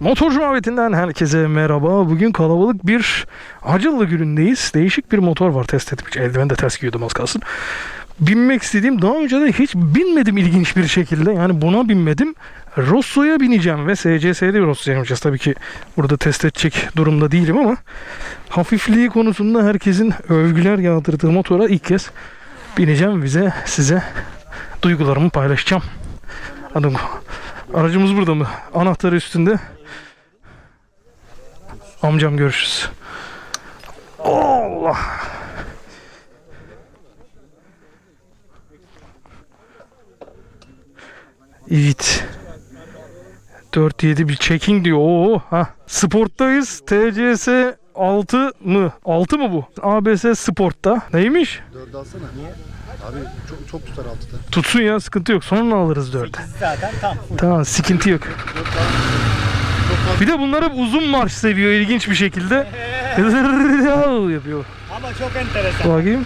Motorcu muhabbetinden herkese merhaba. Bugün kalabalık bir Acıllı günündeyiz. Değişik bir motor var test etmiş. Eldiven de ters giyiyordum az kalsın. Binmek istediğim daha önce de hiç binmedim ilginç bir şekilde. Yani buna binmedim. Rosso'ya bineceğim ve SCS'de Rosso'ya bineceğiz. Tabii ki burada test edecek durumda değilim ama hafifliği konusunda herkesin övgüler yağdırdığı motora ilk kez bineceğim. Bize size duygularımı paylaşacağım. Adım Aracımız burada mı? Anahtarı üstünde. Amcam görüşürüz. Allah. Evet. 4-7 bir checking diyor. Oo, ha. Sporttayız. TCS 6 mı? 6 mı bu? ABS Sport'ta. Neymiş? Dördü alsana. Niye? Abi çok, çok tutar altıda. Tutsun ya sıkıntı yok. Sonra alırız 4'e. Zaten tam. Tamam sıkıntı yok. Bir de bunlar hep uzun marş seviyor ilginç bir şekilde. yapıyor. Ama çok enteresan. Bakayım.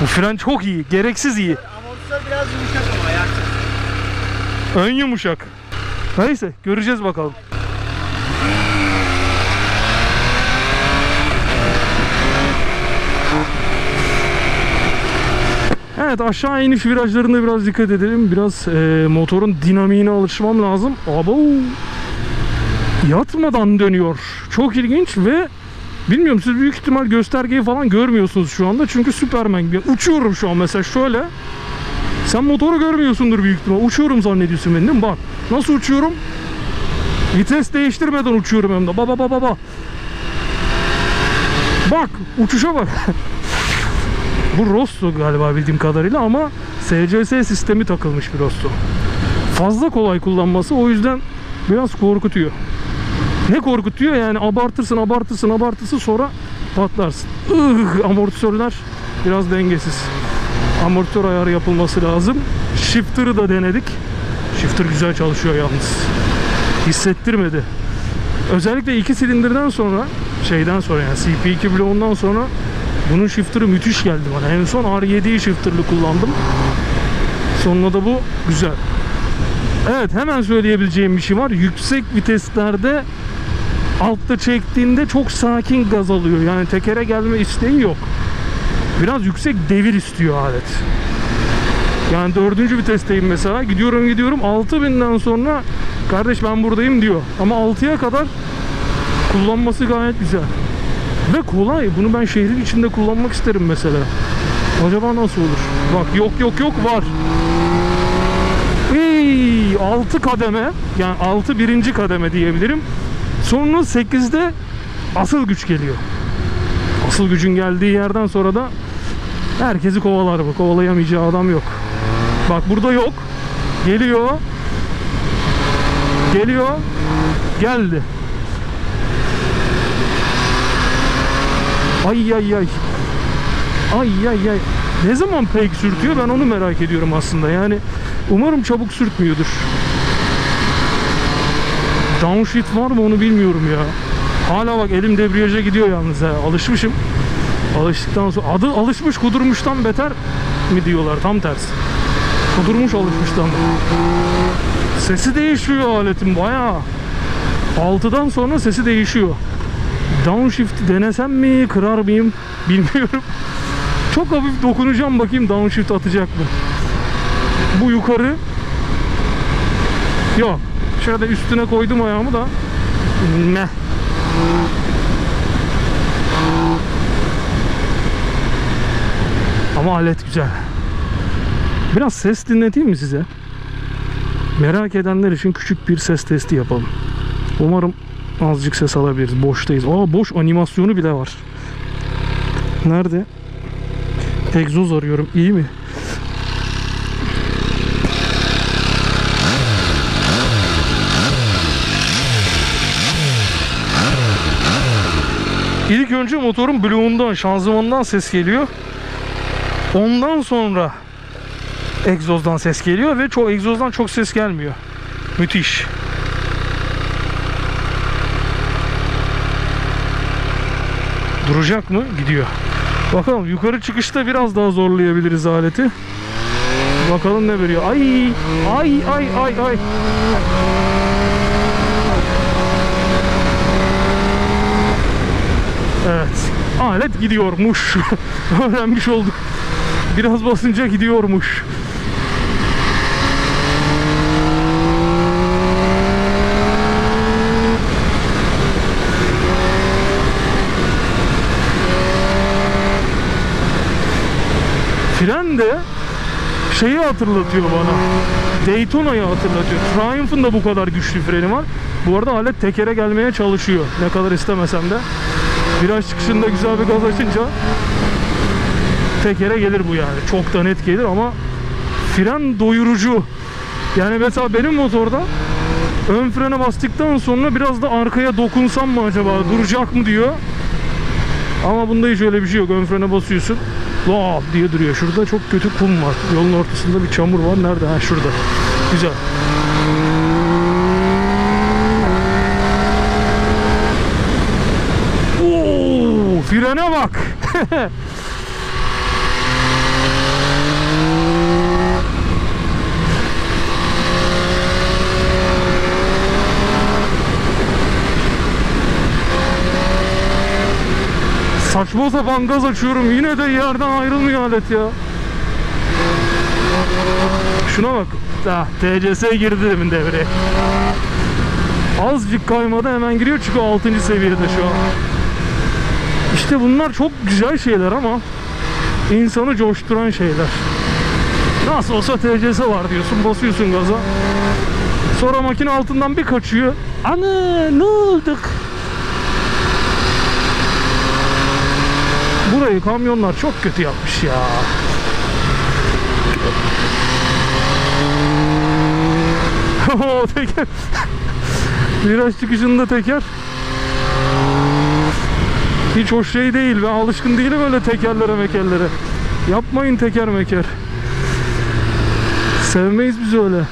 Bu fren çok iyi. Gereksiz iyi. Amortisör biraz yumuşak ama ya. Ön yumuşak. Neyse göreceğiz bakalım. Evet aşağı iniş virajlarında biraz dikkat edelim. Biraz e, motorun dinamiğine alışmam lazım. Abo yatmadan dönüyor. Çok ilginç ve bilmiyorum siz büyük ihtimal göstergeyi falan görmüyorsunuz şu anda. Çünkü Superman gibi. Uçuyorum şu an mesela şöyle. Sen motoru görmüyorsundur büyük ihtimal. Uçuyorum zannediyorsun beni değil mi? Bak nasıl uçuyorum? Vites değiştirmeden uçuyorum hem de. Baba baba baba. Bak uçuşa bak. Bu Rosso galiba bildiğim kadarıyla ama SCS sistemi takılmış bir Rosso. Fazla kolay kullanması o yüzden biraz korkutuyor. Ne korkutuyor yani abartırsın abartırsın abartırsın sonra patlarsın. Ih, amortisörler biraz dengesiz. Amortisör ayarı yapılması lazım. Shifter'ı da denedik. Shifter güzel çalışıyor yalnız. Hissettirmedi. Özellikle iki silindirden sonra şeyden sonra yani CP2 bloğundan sonra bunun shifter'ı müthiş geldi bana. En son R7'yi shifter'lı kullandım. Sonunda da bu güzel. Evet hemen söyleyebileceğim bir şey var. Yüksek viteslerde altta çektiğinde çok sakin gaz alıyor. Yani tekere gelme isteği yok. Biraz yüksek devir istiyor alet. Yani dördüncü vitesteyim mesela. Gidiyorum gidiyorum 6000'den sonra kardeş ben buradayım diyor. Ama 6'ya kadar kullanması gayet güzel. Ve kolay. Bunu ben şehrin içinde kullanmak isterim mesela. Acaba nasıl olur? Bak yok yok yok var. Ey, 6 kademe yani 6 birinci kademe diyebilirim. Sonra 8'de asıl güç geliyor. Asıl gücün geldiği yerden sonra da herkesi kovalar bu. Kovalayamayacağı adam yok. Bak burada yok. Geliyor. Geliyor. Geldi. Ay ay ay. Ay ay ay. Ne zaman pek sürtüyor ben onu merak ediyorum aslında. Yani umarım çabuk sürtmüyordur. Downshift var mı onu bilmiyorum ya. Hala bak elim debriyaja gidiyor yalnız ha. Alışmışım. Alıştıktan sonra adı alışmış kudurmuştan beter mi diyorlar tam tersi. Kudurmuş alışmıştan. Sesi değişiyor aletin bayağı. 6'dan sonra sesi değişiyor. Downshift denesem mi kırar mıyım bilmiyorum. Çok hafif dokunacağım bakayım downshift atacak mı. Bu yukarı. Yok. Şöyle üstüne koydum ayağımı da. Ne? Ama alet güzel. Biraz ses dinleteyim mi size? Merak edenler için küçük bir ses testi yapalım. Umarım azıcık ses alabiliriz. Boştayız. Aa boş animasyonu bile var. Nerede? Egzoz arıyorum. İyi mi? İlk önce motorun bloğundan, şanzımanından ses geliyor. Ondan sonra egzozdan ses geliyor ve çok egzozdan çok ses gelmiyor. Müthiş. Duracak mı? Gidiyor. Bakalım yukarı çıkışta biraz daha zorlayabiliriz aleti. Bakalım ne veriyor. Ay ay ay ay ay. Evet. Alet gidiyormuş. Öğrenmiş olduk. Biraz basınca gidiyormuş. Fren de şeyi hatırlatıyor bana. Daytona'yı hatırlatıyor. Triumph'ın da bu kadar güçlü freni var. Bu arada alet tekere gelmeye çalışıyor. Ne kadar istemesem de. Viraj çıkışında güzel bir gaz açınca tekere gelir bu yani. Çok da net gelir ama fren doyurucu. Yani mesela benim motorda ön frene bastıktan sonra biraz da arkaya dokunsam mı acaba duracak mı diyor. Ama bunda hiç öyle bir şey yok. Ön frene basıyorsun. Lap diye duruyor. Şurada çok kötü kum var. Yolun ortasında bir çamur var. Nerede? Ha şurada. Güzel. Oo, frene bak. Saçma sapan gaz açıyorum. Yine de yerden ayrılmıyor alet ya. Şuna bak. Ah, TCS girdi demin devreye. Azıcık kaymadı hemen giriyor çünkü 6. seviyede şu an. İşte bunlar çok güzel şeyler ama insanı coşturan şeyler. Nasıl olsa TCS var diyorsun, basıyorsun gaza. Sonra makine altından bir kaçıyor. Ana ne olduk? Burayı kamyonlar çok kötü yapmış ya. teker. Viraj çıkışında teker. Hiç hoş şey değil. Ben alışkın değilim öyle tekerlere mekerlere. Yapmayın teker meker. Sevmeyiz biz öyle.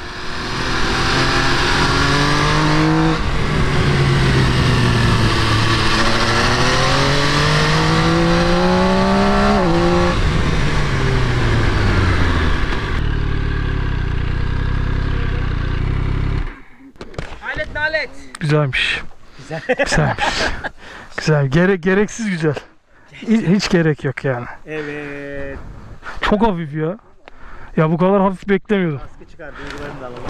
Nalet. Güzelmiş. Güzelmiş. Güzel. Gerek gereksiz güzel. Hiç, hiç gerek yok yani. Evet. Çok hafif ya. Ya bu kadar hafif beklemiyordum. Maske çıkar duygularını da alalım.